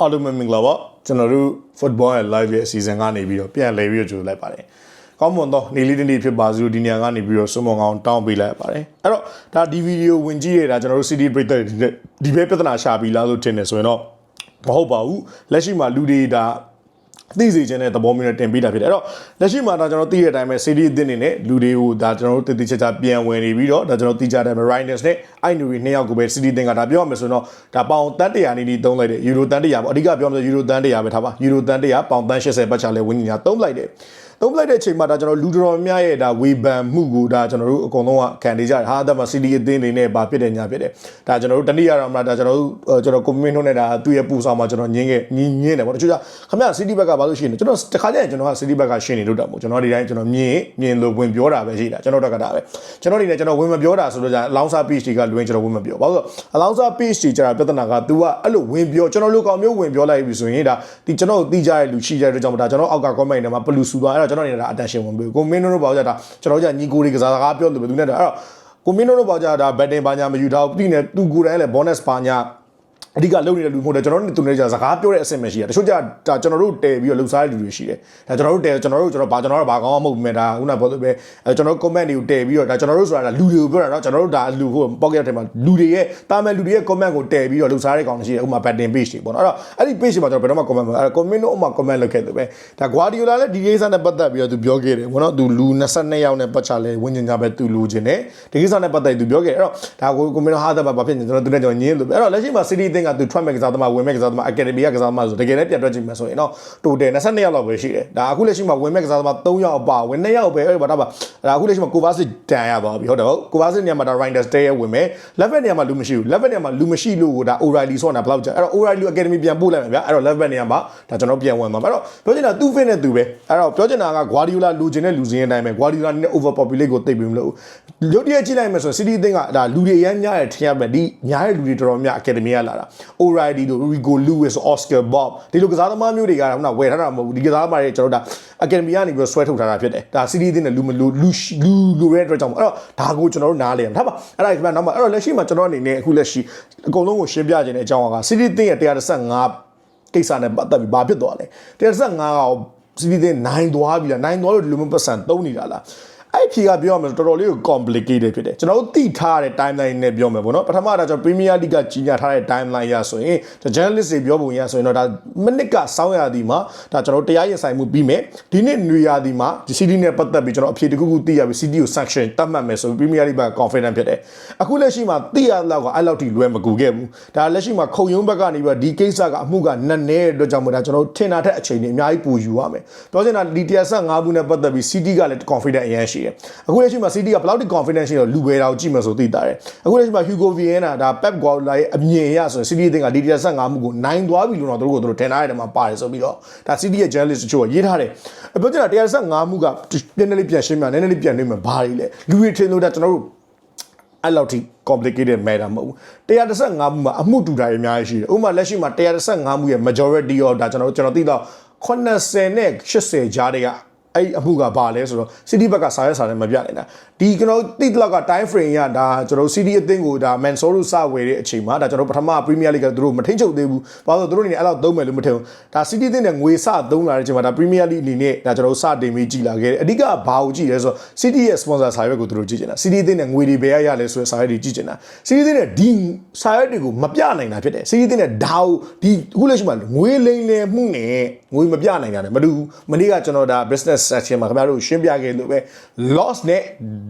အားလုံးပဲမင်္ဂလာပါကျွန်တော်တို့ football ရဲ့ live ရဲ့အစီအစဉ်ကနေပြီးတော့ပြန်လည်ပြီးတော့ကြိုလိုက်ပါတယ်ကောင်းမွန်သောနေ့လေးတစ်နေ့ဖြစ်ပါစို့ဒီနေရာကနေပြီးတော့စွန်မွန်ကောင်တောင်းပေးလိုက်ပါတယ်အဲ့တော့ဒါဒီဗီဒီယိုဝင်ကြည့်ရတာကျွန်တော်တို့ CD breaker ဒီဘဲပြဿနာရှာပြီးလားလို့ထင်တယ်ဆိုရင်တော့မဟုတ်ပါဘူးလက်ရှိမှာလူတွေဒါ သိစေခြင်းတဲ့သဘောမျိုးနဲ့တင်ပေးတာဖြစ်တယ်အဲ့တော့လက်ရှိမှာဒါကျွန်တော်သိတဲ့အတိုင်းပဲ CD အသစ်နေနဲ့လူတွေကိုဒါကျွန်တော်တို့တည်တည်ချာချာပြန်ဝင်နေပြီးတော့ဒါကျွန်တော်သိကြတဲ့ Mariners နဲ့အိုင်နူရီနှစ်ယောက်ကိုပဲ CD သင်ကဒါပြောရမယ်ဆိုတော့ဒါပေါင်တန်း100နေနေသုံးလိုက်တယ်ယူရိုတန်း100ပေါ့အဓိကပြောမှဆိုယူရိုတန်း100ပဲထားပါယူရိုတန်း100ပေါင်တန်း80ပတ်ချလဲဝင်းညာသုံးလိုက်တယ် သုံးလိုက်တဲ့အချိန်မှာဒါကျွန်တော်လူတော်များရဲ့ဒါဝေဘန်မှုကိုဒါကျွန်တော်တို့အကုန်လုံးကခံနေကြတယ်ဟာအသက်မှာ CD အသင်းနေနဲ့ဘာဖြစ်တယ်ညာဖြစ်တယ်ဒါကျွန်တော်တို့တနည်းရတော့မှဒါကျွန်တော်တို့ကျွန်တော်ကွန်မန့်နှုတ်နဲ့ဒါသူ့ရဲ့ပူဆောင်မှာကျွန်တော်ညင်းခဲ့ညင်းညင်းတယ်ပေါ့တချို့ကခမရ CD ဘက်ကဘာလို့ရှိနေကျွန်တော်တခါကျရင်ကျွန်တော်က CD ဘက်ကရှင်းနေလို့တာပေါ့ကျွန်တော်ဒီတိုင်းကျွန်တော်မြင်မြင်လို့ဝင်ပြောတာပဲရှိတာကျွန်တော်တော့ကတာပဲကျွန်တော်ဒီနေ့ကျွန်တော်ဝင်မပြောတာဆိုတော့じゃအလောင်းစား page တွေကလွင်ကျွန်တော်ဝင်မပြောဘာလို့အလောင်းစား page တွေကျတာပြဿနာက तू ကအဲ့လိုဝင်ပြောကျွန်တော်လူကောင်မျိုးဝင်ပြောလိုက်ပြီဆိုရင်ဒါဒီကျွန်တော်သိကြတဲ့လူရှိကြတဲ့ကြောင့်ဒါကျွန်တော်အောက်က comment တွေမှာဘလူဆူသွားအဲ့တော့ ကျွန်တော်နေဒါ attention ဝင်ပြီးကိုမင်းတို့ဘာလို့ကြတာကျွန်တော်じゃညီကိုတွေကစားစကားပြောလို့ပဲသူနဲ့အဲ့တော့ကိုမင်းတို့ဘာကြတာ betting ဘာညာမယူထားဘူးပြီးနေသူကိုယ်တိုင်လည်း bonus ဘာညာ အဓိကလုံနေတဲ့လူမဟုတ်တယ်ကျွန်တော်တို့သူနေကြစကားပြောတဲ့အဆင့်ပဲရှိတယ်တချို့ကြဒါကျွန်တော်တို့တဲပြီးတော့လှုပ်ရှားတဲ့လူတွေရှိတယ်ဒါကျွန်တော်တို့တဲကျွန်တော်တို့ကျွန်တော်ဘာကျွန်တော်တို့ဘာကောင်းမှမဟုတ်ဘူးမဲ့ဒါခုနပြောလို့ပဲအဲကျွန်တော်တို့ comment တွေကိုတဲပြီးတော့ဒါကျွန်တော်တို့ဆိုတာလူတွေကိုပြောတာเนาะကျွန်တော်တို့ဒါလူဟို pocket ထဲမှာလူတွေရဲ့တာမန်လူတွေရဲ့ comment ကိုတဲပြီးတော့လှုပ်ရှားတဲ့ကောင်တွေရှိတယ်ဥပမာ betting page တွေပေါ့နော်အဲ့တော့အဲ့ဒီ page မှာကျွန်တော်ဘယ်တော့မှ comment မအဲ့ comment တို့ဥပမာ comment လုပ်ခဲ့တယ်ပဲဒါ Guardiola လည်းဒီကိစ္စနဲ့ပတ်သက်ပြီးတော့သူပြောခဲ့တယ်ဘောနော်သူလူ22ယောက်နဲ့ပတ်ချလဲဝင်းကျင်ကြပဲသူလူချင်းတယ်ဒီကိစ္စနဲ့ပတ်သက်သူပြောခဲ့တယ်အဲ့တော့ဒါကို comment ဟာတာဘာဖြစ်နေကျွန်တော်သူနဲ့ကျွန်တော်ညင်းလို့အဲ့တော့လက်ရှိမှာ City အ သင်းကသူထွက်မဲ့ကစားသမားဝင်မဲ့ကစားသမား Academy ကကစားသမားဆိုတကယ်လည်းပြတ်တွက်ကြည့်မယ်ဆိုရင်တော့ total 22ယောက်လောက်ပဲရှိတယ်ဒါအခုလက်ရှိမှာဝင်မဲ့ကစားသမား3ယောက်အပါဝင်2ယောက်ပဲအဲ့ဘာတော့ပါဒါအခုလက်ရှိမှာ Kovacic တန်ရပါပြီဟုတ်တယ်ဟုတ် Kovacic နေရာမှာဒါ Reinders တဲရဝင်မဲ့ left back နေရာမှာလူမရှိဘူး left back နေရာမှာလူမရှိလို့ဒါ O'Reilly ဆိုတာဘယ်လောက်ကြာအဲ့တော့ O'Reilly Academy ပြန်ပို့လိုက်မယ်ဗျာအဲ့တော့ left back နေရာမှာဒါကျွန်တော်ပြန်ဝင်မှာအဲ့တော့ပြောချင်တာသူ့ fit နဲ့သူပဲအဲ့တော့ပြောချင်တာက Guardiola လူချင်တဲ့လူစင်းရဲ့အတိုင်းပဲ Guardiola နဲ့ over populate ကိုတိတ်ပြီးမလို့ရုပ်တရက်ကြည့်လိုက်မယ်ဆိုရင် City အသင်းကဒါလူတွေအများများတယ်ထင်ရမယ်ဒီများတဲ့လူတွေတော်တော်များ Academy ကလာတာ O'Reilly တို့ Rigo Lewis Oscar Bob ဒီလိုကစားသမားမျိုးတွေကခုနဝယ်ထားတာမဟုတ်ဘူးဒီကစားသမားတွေကျွန်တော်တို့ဒါ Academy ကနေပြီးဆွဲထုတ်ထားတာဖြစ်တယ်ဒါ City အသင်းနဲ့လူမလူလူလူလူတဲ့အတွက်ကြောင့်အဲ့တော့ဒါကိုကျွန်တော်တို့နားလည်ရမှာထားပါအဲ့ဒါဒီမှာနောက်မှာအဲ့တော့လက်ရှိမှာကျွန်တော်အနေနဲ့အခုလက်ရှိအကုန်လုံးကိုရှင်းပြခြင်းတဲ့အကြောင်းက City အသင်းရဲ့135ကိစ္စနဲ့ပတ်သက်ပြီးဘာဖြစ်သွားလဲ135ကစီးပြီးနိုင်သွားပြီလားနိုင်သွားလို့ဒီလိုမျိုးပတ်စံသုံးနေတာလား အဲ့ဖြေကပြောရမယ်ဆိုတော်တော်လေးကို complicated ဖြစ်တယ်ကျွန်တော်တို့သိထားတဲ့ timeline နဲ့ပြောမယ်ပေါ့နော်ပထမတော့ကျွန်တော် Premier League ကကြီးညာထားတဲ့ timeline ရဆိုရင် journalist တွေပြောပုံရဆိုရင်တော့ဒါမိနစ်ကစောင်းရသည်မှာဒါကျွန်တော်တရားရင်ဆိုင်မှုပြီးမယ်ဒီနေ့နွေရာသီမှာဒီ CD နဲ့ပတ်သက်ပြီးကျွန်တော်အဖြေတစ်ခုခုသိရပြီ CD ကို sanction တတ်မှတ်မယ်ဆိုပြီး Premier League က confident ဖြစ်တယ်အခုလက်ရှိမှာသိရတော့ကအဲ့လောက်ထိလွယ်မကူခဲ့ဘူးဒါလက်ရှိမှာခုံရုံးဘက်ကနေပြီးဒီကိစ္စကအမှုကနက်နဲတဲ့အတွက်ကြောင့်မို့ဒါကျွန်တော်ထင်တာထက်အချိန်တွေအများကြီးပိုယူရမယ်ပြောချင်တာဒီ105ဘူးနဲ့ပတ်သက်ပြီး CD ကလည်း confident အရင်ရှိတယ်အခုလက်ရှိမှာ CD ကဘယ်လောက်ထိ confident ရှိတော့လူပဲတောင်ကြည့်မှဆိုသိတာတယ်အခုလက်ရှိမှာ Hugo Viana ဒါ Pep Guardiola ရဲ့အမြင်အရဆိုရင် CD အသင်းကဒီ105မှုကိုနိုင်သွားပြီလို့တော့သူတို့ကသူတို့ထင်ထားတဲ့ထဲမှာပါတယ်ဆိုပြီးတော့ဒါ CD ရဲ့ journalist တချို့ကရေးထားတယ်ပြောချင်တာ105မှုကနည်းနည်းလေးပြန်ရှင်းပြနည်းနည်းလေးပြန်နေမှာဘာတွေလဲလူတွေထင်လို့ဒါကျွန်တော်တို့အဲ့လောက်ထိ complicated matter မဟုတ်ဘူး135မှုမှာအမှုတူတာအများကြီးရှိတယ်ဥပမာလက်ရှိမှာ135မှုရဲ့ majority ရောဒါကျွန်တော်တို့ကျွန်တော်သိတော့80နဲ့80ကြားတွေက အဲ့အမှုကဘာလဲဆိုတော့ city ဘက်ကစာရဲစာနဲ့မပြနိုင်တာဒီကျွန်တော်တိတလောက်က time frame ရဒါကျွန်တော် city အသင်းကိုဒါ Mansoru စဝယ်တဲ့အချိန်မှာဒါကျွန်တော်ပထမ Premier League ကသူတို့မထိန်ချုပ်သေးဘူးဘာလို့လဲသူတို့အနေနဲ့အဲ့လောက်သုံးမယ်လို့မထင်ဘူးဒါ city အသင်းနဲ့ငွေစသုံးလာတဲ့အချိန်မှာဒါ Premier League အနေနဲ့ဒါကျွန်တော်စတင်ပြီးကြည်လာခဲ့တယ်အဓိကဘာကိုကြည့်လဲဆိုတော့ city ရဲ့ sponsor စာရွက်ကိုသူတို့ကြည့်ချင်တာ city အသင်းနဲ့ငွေတွေဘယ်ရရလဲဆိုတဲ့စာရွက်တွေကြည့်ချင်တာ city အသင်းနဲ့ဒီစာရွက်တွေကိုမပြနိုင်တာဖြစ်တယ် city အသင်းနဲ့ဒါကိုဒီအခုလက်ရှိမှာငွေလိမ်လည်မှုနဲ့ငွေမပြနိုင်တာနဲ့မတူဘူးမနေ့ကကျွန်တော်ဒါ business section မှာခင်ဗျားတို့ရှင်းပြခဲ့လို့ပဲ loss နဲ့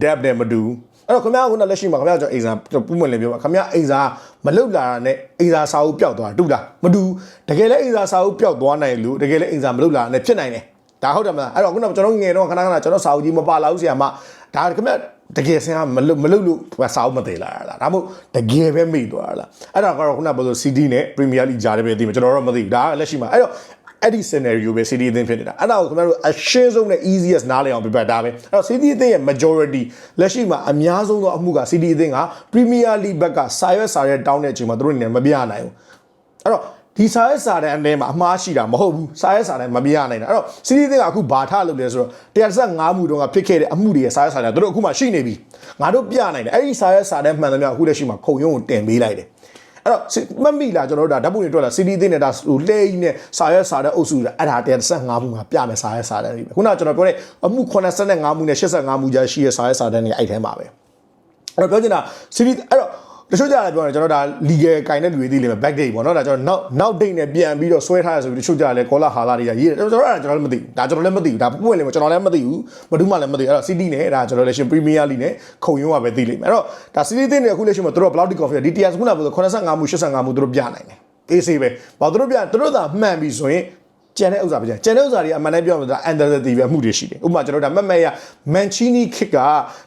debt နဲ့မတူဘူးအဲ့တော့ခင်ဗျားကခုနလက်ရှိမှာခင်ဗျားကျွန်တော်အိမ်စာပူးမွင့်လည်းပြောပါခင်ဗျားအိမ်စာမလုတ်လာတာနဲ့အိမ်စာစာအုပ်ပျောက်သွားတာတူလားမတူတကယ်လည်းအိမ်စာစာအုပ်ပျောက်သွားနိုင်လို့တကယ်လည်းအိမ်စာမလုတ်လာတာနဲ့ဖြစ်နိုင်တယ်ဒါဟုတ်တယ်မလားအဲ့တော့ခုနကျွန်တော်ငယ်တော့ခဏခဏကျွန်တော်စာအုပ်ကြီးမပါလာဘူးဆရာမဒါခင်ဗျားတကယ်ဆင်ကမလုတ်မလုတ်လို့စာအုပ်မသေးလာတာလားဒါမှမဟုတ်တကယ်ပဲမိသွားတာလားအဲ့ဒါကတော့ခုနပြောလို့ CD နဲ့ Premier League ကြားတယ်ပဲသိမှာကျွန်တော်တော့မသိဘူးဒါကလက်ရှိမှာအဲ့တော့ အဲ့ဒီ scenario ပဲ CD အသင်းဖြစ်နေတာအဲ့ဒါကိုခင်ဗျားတို့အရှင်းဆုံးနဲ့ easiest နားလည်အောင်ပြပြတာပဲအဲ့တော့ CD အသင်းရဲ့ majority လက်ရှိမှာအများဆုံးသောအမှုက CD အသင်းက Premier League ဘက်ကစာရွက်စာရဲတောင်းတဲ့အချိန်မှာသူတို့အနေနဲ့မပြနိုင်ဘူးအဲ့တော့ဒီစာရဲစာတဲ့အထဲမှာအမှားရှိတာမဟုတ်ဘူးစာရဲစာတဲ့မပြနိုင်တာအဲ့တော့ CD အသင်းကအခုဘာထလုပ်လဲဆိုတော့135မှုတုန်းကဖြစ်ခဲ့တဲ့အမှုတွေရဲ့စာရဲစာတဲ့သူတို့အခုမှရှိနေပြီငါတို့ပြနိုင်တယ်အဲ့ဒီစာရဲစာတဲ့မှန်သမျှအခုလက်ရှိမှာခုံရုံးကိုတင်ပေးလိုက်တယ် အဲ့တော့မှတ်မိလားကျွန်တော်တို့ဒါဓာတ်ပုံတွေတွေ့လာ CD သိနေတာဟိုလှဲကြီးနဲ့စာရွက်စာတဲ့အုပ်စုတာအဲ့ဒါ135မှုမှာပြမယ်စာရွက်စာတဲ့တွေပဲခုနကကျွန်တော်ပြောတဲ့အမှု85မှုနဲ့85မှုကြာရှိရဲ့စာရွက်စာတဲ့တွေအဲ့ထဲမှာပဲအဲ့တော့ပြောချင်တာ CD အဲ့တော့ တချို့ကြတယ်ပြောတယ်ကျွန်တော်ဒါ legal ကင်တဲ့လူတွေသိလိမ့်မယ် back date ပေါ့နော်ဒါကျွန်တော်နောက်နောက် date နဲ့ပြန်ပြီးတော့ဆွဲထားရဆိုပြီးတချို့ကြတယ်ကောလာဟာလာတွေကရေးတယ်ကျွန်တော်အဲ့ဒါကျွန်တော်လည်းမသိဘူးဒါကျွန်တော်လည်းမသိဘူးဒါပွင့်လိမ့်မယ်ကျွန်တော်လည်းမသိဘူးဘာလို့မှလည်းမသိဘူးအဲ့တော့ CD နဲ့ဒါကျွန်တော်လည်းရှင် Premier League နဲ့ခုံရုံးကပဲသိလိမ့်မယ်အဲ့တော့ဒါ CD သိနေအခုလည်းရှင်မတို့ Bloody Coffee ဒီတရားစခုနကပြော85မှု85မှုတို့ပြနိုင်တယ်အေးဆေးပဲဘာတို့ပြတို့သာမှန်ပြီဆိုရင် ကျန်တဲ့ဥစ္စာပဲကျန်ကျန်တဲ့ဥစ္စာတွေအမှန်တမ်းပြောရမယ်ဆိုတော့ under the TV အမှုတွေရှိတယ်ဥပမာကျွန်တော်ဒါမက်မဲရ Mancini kick က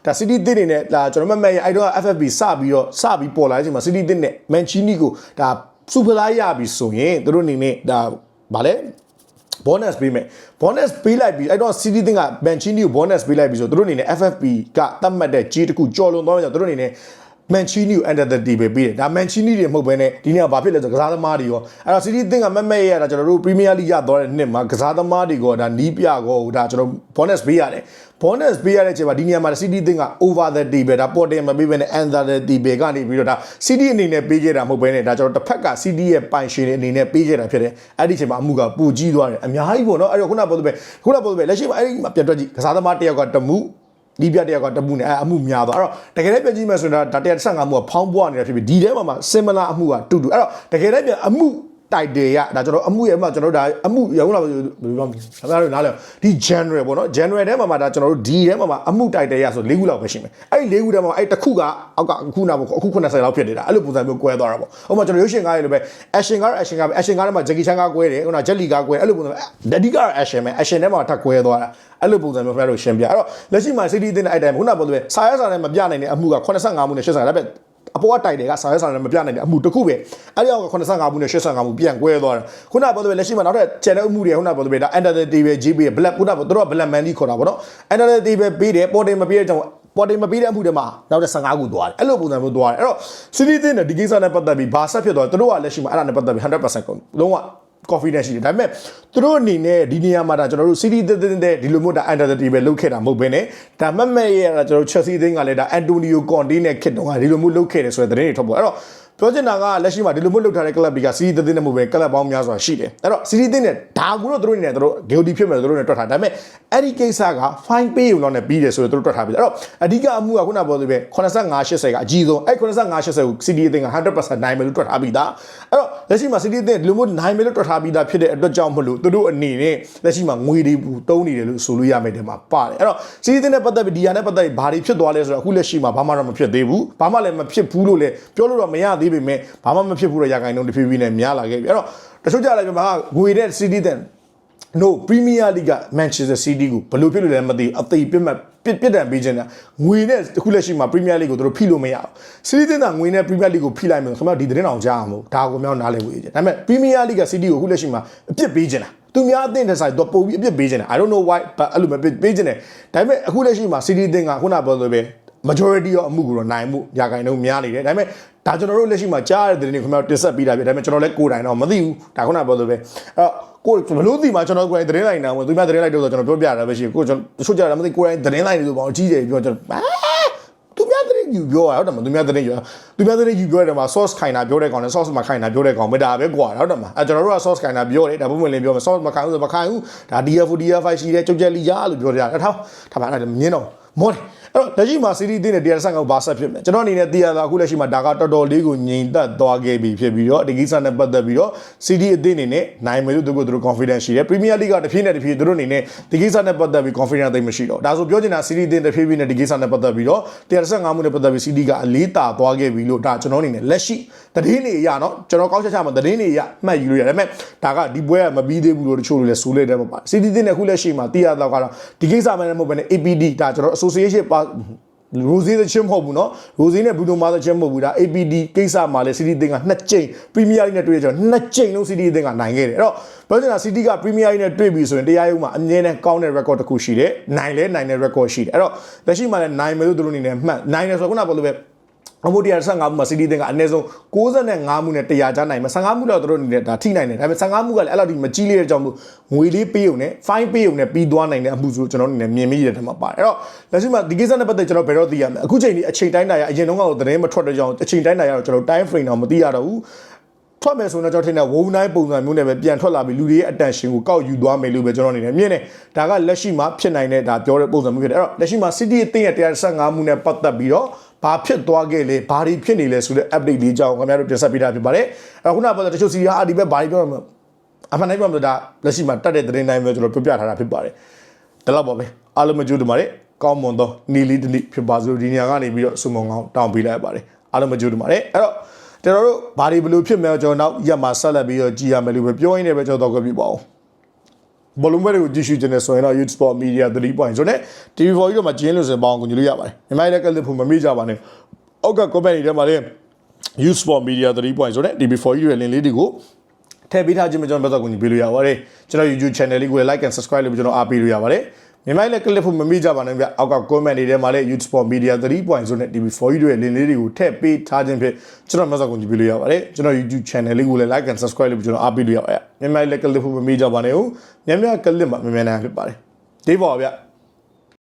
ဒါ City တစ်နေနဲ့ဒါကျွန်တော်မက်မဲရအဲ့တော့ FFP စပြီးတော့စပြီးပေါ်လာတဲ့အချိန်မှာ City တစ်နဲ့ Mancini ကိုဒါစူပလာရပြီဆိုရင်တို့အနေနဲ့ဒါဗာလဲ bonus ပေးမယ် bonus ပေးလိုက်ပြီးအဲ့တော့ CD တင်က Mancini ကို bonus ပေးလိုက်ပြီးဆိုတော့တို့အနေနဲ့ FFP ကသတ်မှတ်တဲ့ကြီးတစ်ခုကြော်လွန်သွားကြတော့တို့အနေနဲ့ Mancini ကို under the D ပဲပေးတယ်ဒါ Mancini တွေမဟုတ်ဘဲနဲ့ဒီနေ့ကဘာဖြစ်လဲဆိုကစားသမားတွေရောအဲ့တော့ CD တင်ကမက်မက်ရတာကျွန်တော်တို့ Premier League ရသွားတဲ့နှစ်မှာကစားသမားတွေကဒါနီးပြကောဒါကျွန်တော် bonus ပေးရတယ် bonus ပေးရတဲ့အချိန်မှာဒီနေရာမှာ CD တင်က over the D ပဲဒါပေါ်တယ်မပေးဘဲနဲ့ under the D ပဲကနေပြီးတော့ဒါ CD အနေနဲ့ပေးခဲ့တာမဟုတ်ဘဲနဲ့ဒါကျွန်တော်တစ်ဖက်က CD ရဲ့ပိုင်ရှင်တွေအနေနဲ့ပေးခဲ့တာဖြစ်တယ်အဲ့ဒီအချိန်မှာအမှုကပူကြီးသွားတယ်အများကြီးပေါ့နော်အဲ့တော့ခုနပြောသလိုပဲခုနပြောသလိုပဲလက်ရှိမှာအဲ့ဒီမှာပြန်တွက်ကြည့်ကစားသမားတစ်ယောက်ကတမှု ဒီပြတယောက်ကတမှုနဲ့အဲအမှုများသွားအဲ့တော့တကယ်လည်းပြန်ကြည့်မယ်ဆိုရင်ဒါ115မှုကဖောင်းပွားနေတာဖြစ်ပြီးဒီထဲမှာမှာ similar အမှုကတူတူအဲ့တော့တကယ်လည်းပြန်အမှု တိုက်တယ်ရဒါကျွန်တော်အမှုရဲ့အမှကျွန်တော်တို့ဒါအမှုရုံးလာဘယ်လိုပြောမလဲခင်ဗျားတို့နားလဲဒီ general ပေါ့နော် general ထဲမှာမှာဒါကျွန်တော်တို့ဒီထဲမှာမှာအမှုတိုက်တယ်ရဆို၄ခုလောက်ပဲရှိမယ်အဲ့ဒီ၄ခုထဲမှာအဲ့တစ်ခုကအောက်ကအခုနာပေါ့အခု90လောက်ဖြစ်နေတာအဲ့လိုပုံစံမျိုးကွဲသွားတာပေါ့ဥပမာကျွန်တော်ရုပ်ရှင်ကားတွေလိုပဲ action ကား action ကားပဲ action ကားထဲမှာ Jackie Chan ကကွဲတယ်ခုန Jet Li ကကွဲအဲ့လိုပုံစံမျိုးအဓိကတော့ action ပဲ action ထဲမှာထပ်ကွဲသွားတာအဲ့လိုပုံစံမျိုးခင်ဗျားတို့ရှင်းပြအဲ့တော့လက်ရှိမှာ city တင်တဲ့အဲ့တိုင်းခုနကပြောလို့ပဲစာရဲစာနဲ့မပြနိုင်တဲ့အမှုက85မှုနဲ့85ဒါပေမဲ့ အပေါ်ကတိုက်တယ်ကစာရဲစာနဲ့မပြနိုင်တဲ့အမှုတစ်ခုပဲအဲ့ဒီအောက်က85မှုနဲ့85မှုပြန်ကွဲသွားတယ်ခုနကပြောလို့ပဲလက်ရှိမှာနောက်ထပ် channel အမှုတွေခုနကပြောလို့ပဲဒါ under the table GB black ခုနကပြောတို့က black man ကြီးခေါ်တာပေါ့နော် under the table ပေးတယ်ပေါ်တယ်မပေးတဲ့ကြောင့်ပေါ်တင်မပေးတဲ့အမှုတွေမှာနောက်တဲ့15ခုသွားတယ်အဲ့လိုပုံစံမျိုးသွားတယ်အဲ့တော့ city တင်တဲ့ဒီကိစ္စနဲ့ပတ်သက်ပြီးဘာဆက်ဖြစ်သွားတယ်တို့ကလက်ရှိမှာအဲ့ဒါနဲ့ပတ်သက်ပြီး100%ကုန်လုံးဝ confidence ရှိတယ်ဒါပေမဲ့သူတို့အနေနဲ့ဒီနေရာမှာဒါကျွန်တော်တို့ CD တင်းတင်းတဲ့ဒီလိုမျိုးဒါ under the table လုတ်ခဲ့တာမဟုတ်ဘဲနဲ့ဒါမက်မက်ရဲ့ဒါကျွန်တော်တို့ Chelsea တင်းကလည်းဒါ Antonio Conte နဲ့ခစ်တုံးကဒီလိုမျိုးလုတ်ခဲ့တယ်ဆိုတဲ့သတင်းတွေထွက်ပေါ်အဲ့တော့ ပြောချင်တာကလက်ရှိမှာဒီလိုမျိုးလုတ်ထားတဲ့ club တွေက CD တင်းတင်းနဲ့မဟုတ်ဘဲ club ပေါင်းများစွာရှိတယ်အဲ့တော့ CD တင်းနဲ့ဒါကူတော့သူတို့အနေနဲ့သူတို့ guilty ဖြစ်မယ်သူတို့နဲ့တွက်ထားဒါပေမဲ့အဲ့ဒီကိစ္စက fine pay ရုံတော့နဲ့ပြီးတယ်ဆိုတော့သူတို့တွက်ထားပြီအဲ့တော့အဓိကအမှုကခုနပြောသလိုပဲ85 80ကအကြီးဆုံးအဲ့85 80ကို CD အသင်းက100%နိုင်မယ်လို့တွက်ထားပြီးသားအဲ့တော့လက်ရှိမှာ CD အသင်းဒီလိုမျိုးနိုင်မယ်လို့တွက်ထားပြီးသားဖြစ်တဲ့အတွက်ကြောင့်မလို့သူတို့အနေနဲ့လက်ရှိမှာငွေတွေပူတုံးနေတယ်လို့ဆိုလို့ရမယ်တဲ့မှာပါတယ်အဲ့တော့ CD အသင်းနဲ့ပတ်သက်ပြီးဒီဟာနဲ့ပတ်သက်ပြီးဘာတွေဖြစ်သွားလဲဆိုတော့အခုလက်ရှိမှာဘာမှတော့မဖြစ်သေးဘူးဘာမှလည်းမဖြစ်ဘူးလို့လည်းပြောလို့တော့မရသေးပေမဲ့ဘာမှမဖြစ်ဘူးတော့ရခိုင်နှုန်းတစ်ဖြည်းဖြည်းနဲ့များလာခဲ့ပြီအဲ့တော့တချို့ကြလည်းပြောမှာငွေတဲ့ CD အသင်း no Premier League က Manchester City ကိုဘယ်လိုဖြစ်လို့လဲမသိဘူးအသေးပြတ်မှတ်ပြစ်ပြစ်ဒဏ်ပေးခြင်းတာငွေနဲ့အခုလက်ရှိမှာ Premier League ကိုတို့ဖိလို့မရဘူး City တင်တာငွေနဲ့ Premier League ကိုဖိလိုက်မယ်ခင်ဗျာဒီသတင်းအောင်ကြားအောင်ဒါကိုမြောက်နားလည်ဝေးခြင်းဒါပေမဲ့ Premier League က City ကိုအခုလက်ရှိမှာအပြစ်ပေးခြင်းတာသူများအသင့်တဲ့ဆိုင်တော့ပုံပြီးအပြစ်ပေးခြင်းတာ I don't know why but အဲ့လိုမပေးခြင်းတယ်ဒါပေမဲ့အခုလက်ရှိမှာ City တင်ကခုနပြောလို့ပဲ majority ရောအမှုကိုတော့နိုင်မှုရာခိုင်နှုန်းများနေတယ်ဒါပေမဲ့ဒါကျွန်တော်တို့လက်ရှိမှာကြားရတဲ့သတင်းတွေခင်ဗျာတင်ဆက်ပေးတာပြဒါပေမဲ့ကျွန်တော်လည်းကိုယ်တိုင်တော့မသိဘူးဒါခုနပြောလို့ပဲအဲ့တော့ကိုဘလို့ဒီမှာကျွန်တော်ကိုယ်တိုင်သတင်းလိုက်နေအောင်သူများသတင်းလိုက်တော့ကျွန်တော်ပြောပြတာပဲရှိကိုကျွန်တော်တချို့ကြတာမသိကိုယ်တိုင်သတင်းလိုက်နေလို့ပေါ့အကြီးကြီးပြောကျွန်တော်သူများသတင်းယူပြောရဟုတ်တယ်မသူများသတင်းယူသူများသတင်းယူပြောတယ်မှာ source ခိုင်တာပြောတဲ့ကောင်နဲ့ source မခိုင်တာပြောတဲ့ကောင်ပဲဒါပဲကွာဟုတ်တယ်မအဲကျွန်တော်တို့က source ခိုင်တာပြောတယ်ဒါပုံမှန်လင်းပြောမယ် source မခိုင်ဘူးဆိုမခိုင်ဘူးဒါ DF DF ရှိတယ်ကြုတ်ကြက်လီရလို့ပြောကြတယ်ထားထားပါအဲ့ဒါမြင်းတော့မောတယ် အဲ့တော့လက်ရှိမှာ CD တင်းနဲ့တရားဆိုင်ကဘာဆက်ဖြစ်မယ်ကျွန်တော်အနေနဲ့သိရတာအခုလက်ရှိမှာဒါကတော်တော်လေးကိုငြိမ်သက်သွားခဲ့ပြီဖြစ်ပြီးတော့ဒီကိစ္စနဲ့ပတ်သက်ပြီးတော့ CD အသင်းအနေနဲ့နိုင်မယ်လို့သူကသူတို့ confidence ရှိတယ် Premier League ကတစ်ဖြည်းနဲ့တစ်ဖြည်းသူတို့အနေနဲ့ဒီကိစ္စနဲ့ပတ်သက်ပြီး confidence သိမ်းမရှိတော့ဒါဆိုပြောချင်တာ CD အသင်းတစ်ဖြည်းဖြည်းနဲ့ဒီကိစ္စနဲ့ပတ်သက်ပြီးတော့115မှုနဲ့ပတ်သက်ပြီး CD ကအလေးတာသွားခဲ့ပြီလို့ဒါကျွန်တော်အနေနဲ့လက်ရှိသတင်းတွေအရနော်ကျွန်တော်ကောက်ချက်ချမှာသတင်းတွေအရမှတ်ယူလို့ရတယ်ဒါပေမဲ့ဒါကဒီပွဲကမပြီးသေးဘူးလို့တချို့လူလည်းဆိုလိုက်တယ်ပေါ့ပါ CD အသင်းနဲ့အခုလက်ရှိမှာသိရတော့ကတော့ဒီကိစ္စမှလည်းမဟုတ်ဘဲနဲ့ APD ဒါကျွန်တော် association ပါရိုဇီသချင်းမဟုတ်ဘူးเนาะရိုဇီနဲ့ဘရူနိုမာသချင်းမဟုတ်ဘူးဒါ APD ကိစ္စမှာလဲစီးတီးအသင်းကနှစ်ကြိမ်ပရီးမီးယားလိနဲ့တွေ့ရကြတော့နှစ်ကြိမ်လုံးစီးတီးအသင်းကနိုင်ခဲ့တယ်အဲ့တော့ပြောချင်တာစီးတီးကပရီးမီးယားလိနဲ့တွေ့ပြီဆိုရင်တရားရုံးမှာအမြဲတမ်းကောင်းတဲ့ record တစ်ခုရှိတယ်နိုင်လဲနိုင်တဲ့ record ရှိတယ်အဲ့တော့လက်ရှိမှာလဲနိုင်မယ်လို့သူတို့အနေနဲ့မှတ်နိုင်တယ်ဆိုတော့ခုနကပြောလို့ပဲ အမို115မှုမှာ City တင်ကအနည်းဆုံး65မှုနဲ့100ကြားနိုင်မှာ15မှုတော့သူတို့အနေနဲ့ဒါထိနိုင်တယ်ဒါပေမဲ့15မှုကလည်းအဲ့လောက်ဒီမကြီးလေးတဲ့ကြောင့်မို့ငွေလေးပေးုံနဲ့ fine ပေးုံနဲ့ပြီးသွားနိုင်တဲ့အမှုဆိုကျွန်တော်အနေနဲ့မြင်မိတဲ့ထဲမှာပါတယ်အဲ့တော့လက်ရှိမှာဒီကိစ္စနဲ့ပတ်သက်ကျွန်တော်ဘယ်တော့သိရမလဲအခုချိန်ဒီအချိန်တိုင်းတာရအရင်တုန်းကတော့သတင်းမထွက်တဲ့ကြောင့်အချိန်တိုင်းတာရတော့ကျွန်တော် time frame တော့မသိရတော့ဘူးထွက်မယ်ဆိုတော့ကျွန်တော်ထင်တယ်ဝုန်းတိုင်းပုံစံမျိုးနဲ့ပဲပြန်ထွက်လာပြီးလူတွေရဲ့ attention ကိုကောက်ယူသွားမယ်လို့ပဲကျွန်တော်အနေနဲ့မြင်တယ်ဒါကလက်ရှိမှာဖြစ်နိုင်တဲ့ဒါပြောတဲ့ပုံစံမျိုးဖြစ်တယ်အဲ့တော့လက်ရှိမှာ City အသင်းရဲ့115မှုနဲ့ပတ်သက်ပြီးတော့ ဘာဖြစ်သွားခဲ့လဲဘာတွေဖြစ်နေလဲဆိုတဲ့ update လေးကြောင်းခင်ဗျားတို့တင်ဆက်ပေးတာဖြစ်ပါတယ်အဲ့တော့ခုနကပြောတဲ့တချို့စီဟာဒီဘက်ဘာတွေပြောမှာအမှန်တိုင်းပြောမှာဒါလက်ရှိမှာတက်တဲ့သတင်းတိုင်းပဲကျွန်တော်ပြောပြထားတာဖြစ်ပါတယ်ဒါတော့ပါပဲအားလုံးမကြိုးတမာတဲ့ကောင်းမွန်သောနီလီတနည်းဖြစ်ပါစို့ဒီနေရာကနေပြီးတော့စုံမုံကောင်းတောင်းပေးလိုက်ပါတယ်အားလုံးမကြိုးတမာတဲ့အဲ့တော့ကျွန်တော်တို့ဘာတွေဘယ်လိုဖြစ်မယ်ကျွန်တော်နောက်ရက်မှာဆက်လက်ပြီးတော့ကြည်ရမယ်လို့ပဲပြောရင်းနဲ့ပဲကျွန်တော်တော့ကြပြပါအောင် ဘလုံးဘက်တွေကိုကြည့်ရှုခြင်းနဲ့ဆိုရင်တော့ Youth Sport Media 3 point ဆိုတော့ TV4 ကြီးတော့မှကျင်းလို့ဆိုရင်ပေါအောင်ကိုညီလို့ရပါတယ်မြန်မာရဲ့ကလစ်ဖို့မမေ့ကြပါနဲ့အောက်က comment တွေထဲမှာလည်း Youth Sport Media 3 point ဆိုတော့ TV4 ကြီးရဲ့ link လေးတွေကိုထည့်ပေးထားခြင်းပဲကျွန်တော်ဘက်တော့ကိုညီပေးလို့ရပါတယ်ကျွန်တော် YouTube channel လေးကိုလည်း like and subscribe လုပ်ပြီးကျွန်တော်အားပေးလို့ရပါတယ် မြန်မာရဲ့ကလစ်ဖို့မမေ့ကြပါနဲ့ဗျအောက်က comment တွေထဲမှာလည်း Youth Sport Media 3 point ဆိုတဲ့ TV4 ကြီးရဲ့ link လေးတွေကိုထည့်ပေးထားခြင်းဖြင့်ကျွန်တော်ဘက်တော့ကိုညီပေးလို့ရပါတယ်ကျွန်တော် YouTube channel လေးကိုလည်း like and subscribe လုပ်ပြီးကျွန်တော်အားပေးလို့ရပါတယ်မြန်မာရဲ့ကလစ်ဖို့မမေ့ကြပါနဲ့ဟုတ်မြန်မာကလစ်မှာမြန်မာနိုင်ငံဖြစ်ပါတယ်ဒီပေါ်ဗျ